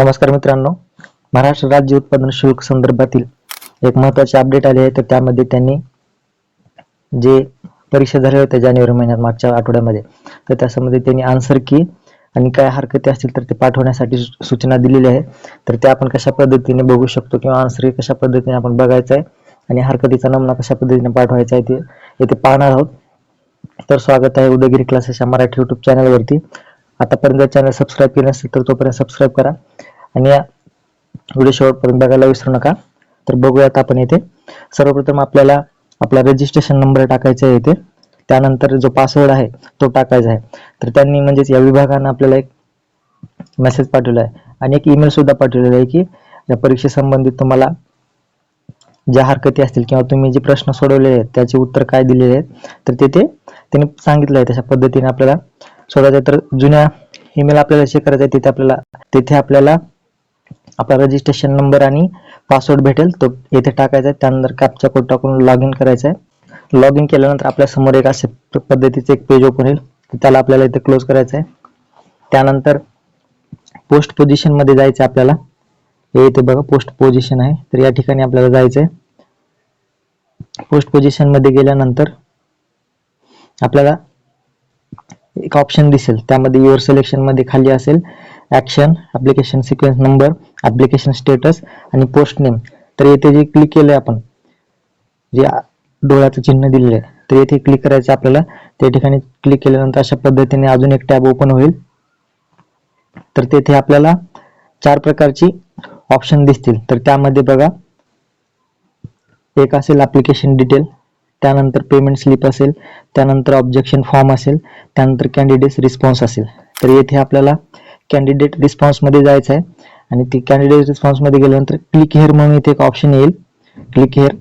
नमस्कार मित्रांनो. महाराष्ट्र राज्य उत्पादन शुल्क संदर्भातील एक महत्त्वाचे अपडेट आले आहे. तर त्यामध्ये त्यांनी जे परीक्षा झाल्या होत्या जानेवारी महिन्यात मागच्या आठवड्यामध्ये तर त्यासंबंधी त्यांनी आन्सर की आणि काय हरकती असतील तर ते पाठवण्यासाठी सूचना दिलेली आहे. तर ते आपण कशा पद्धतीने बघू शकतो किंवा आन्सर की कशा पद्धतीने आपण बघायचं आहे आणि हरकतीचा नमुना कशा पद्धतीने पाठवायचा आहे ते येथे पाहणार आहोत. तर स्वागत आहे उदयगिरी क्लासेस या मराठी युट्यूब चॅनलवरती आतापर्यंत चॅनल सबस्क्राईब केलं नसेल तर तोपर्यंत सबस्क्राईब करा. आणि या व्हिडिओ शेवटपर्यंत बघायला विसरू नका. तर बघूयात आपण येथे सर्वप्रथम आपल्याला आपला रजिस्ट्रेशन नंबर टाकायचा आहे इथे. त्यानंतर जो पासवर्ड आहे तो टाकायचा आहे. तर त्यांनी म्हणजेच या विभागानं आपल्याला एक मेसेज पाठवला आहे. आणि एक ईमेल सुद्धा पाठवलेला आहे की या परीक्षेसंबंधित तुम्हाला ज्या हरकती असतील किंवा तुम्ही जे प्रश्न सोडवलेले आहेत त्याचे उत्तर काय दिलेले आहेत तर तिथे त्यांनी सांगितलं आहे. तशा पद्धतीने आपल्याला सोडायचं तर जुन्या ईमेल आपल्याला चेक करायचं आहे तिथे आपल्याला तिथे आपल्याला आपला रजिस्ट्रेशन नंबर आणि पासवर्ड भेटेल तो येथे टाकायचा आहे. त्यानंतर कॅपचा कोड टाकून लॉग इन करायचा आहे. लॉग इन केल्यानंतर आपल्यासमोर एक असे पद्धतीचे एक पेज ओपन होईल. त्याला आपल्याला इथे क्लोज करायचं आहे. त्यानंतर पोस्ट पोझिशनमध्ये जायचं आहे आपल्याला. हे इथे बघा पोस्ट पोझिशन आहे. तर या ठिकाणी आपल्याला जायचं आहे पोस्ट पोझिशनमध्ये गेल्यानंतर आपल्याला एक ऑप्शन दिसेल. त्यामध्ये युअर सिलेक्शनमध्ये खाली असेल. Action application sequence number application status आणि पोस्ट नेम तर येथे जे क्लिक केलंय आपण जे डोळ्याचं चिन्ह दिलेलं आहे तर येथे क्लिक करायचं आपल्याला त्या ठिकाणी क्लिक केल्यानंतर अशा पद्धतीने अजून एक टॅब ओपन होईल. तर तेथे आपल्याला चार प्रकारची ऑप्शन दिसतील. तर त्यामध्ये बघा एक असेल ऍप्लिकेशन डिटेल त्यानंतर पेमेंट स्लिप असेल त्यानंतर ऑब्जेक्शन फॉर्म असेल त्यानंतर कॅन्डिडेट रिस्पॉन्स असेल. तर येथे आपल्याला कॅन्डिडेट रिस्पॉन्समध्ये जायचं आहे आणि ती कॅन्डिडेट रिस्पॉन्समध्ये गेल्यानंतर क्लिक हेअर म्हणून इथे एक ऑप्शन येईल. क्लिक हेअर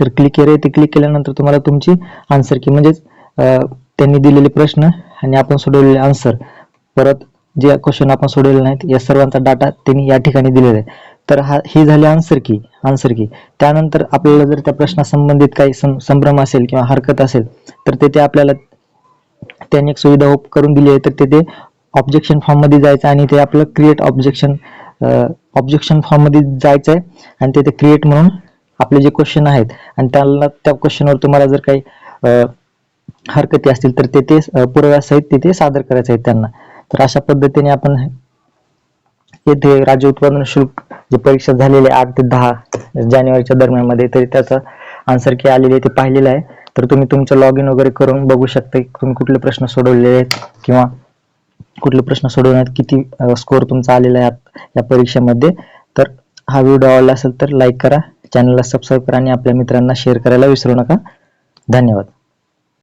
तर क्लिक हेअर येथे क्लिक केल्यानंतर तुम्हाला तुमची आन्सर की म्हणजेच त्यांनी दिलेले प्रश्न आणि आपण सोडवलेले आन्सर परत जे क्वेश्चन आपण सोडवले नाहीत या सर्वांचा डाटा त्यांनी या ठिकाणी दिलेला आहे. तर हा ही झाली आन्सर की आन्सर की. त्यानंतर आपल्याला जर त्या प्रश्नासंबंधित काही संभ्रम असेल किंवा हरकत असेल तर तेथे आपल्याला त्यांनी एक सुविधा करून दिली आहे. तर तेथे ऑब्जेक्शन फॉर्ममध्ये जायचं आणि ते आपलं क्रिएट ऑब्जेक्शन ऑब्जेक्शन फॉर्ममध्ये जायचं आहे आणि तिथे क्रिएट म्हणून आपले जे क्वेश्चन आहेत आणि त्याला त्या क्वेश्चनवर तुम्हाला जर काही हरकती असतील तर ते ते पुराव्यासहित तिथे सादर करायचं आहे त्यांना. तर अशा पद्धतीने आपण येथे राज्य उत्पादन शुल्क जे परीक्षा झालेली आहे आठ ते दहा जानेवारीच्या दरम्यानमध्ये तरी त्याचा आन्सर की आलेले आहे ते पाहिलेलं आहे. तर तुम्ही तुमचं लॉग इन वगैरे करून बघू शकता की तुम्ही कुठले प्रश्न सोडवलेले आहेत किंवा कुठले प्रश्न सोडवण्यात किती स्कोअर तुमचा आलेला आहे या परीक्षेमध्ये. तर हा व्हिडिओ आवडला असेल तर लाईक करा चॅनलला सबस्क्राईब करा आणि आपल्या मित्रांना शेअर करायला विसरू नका. धन्यवाद.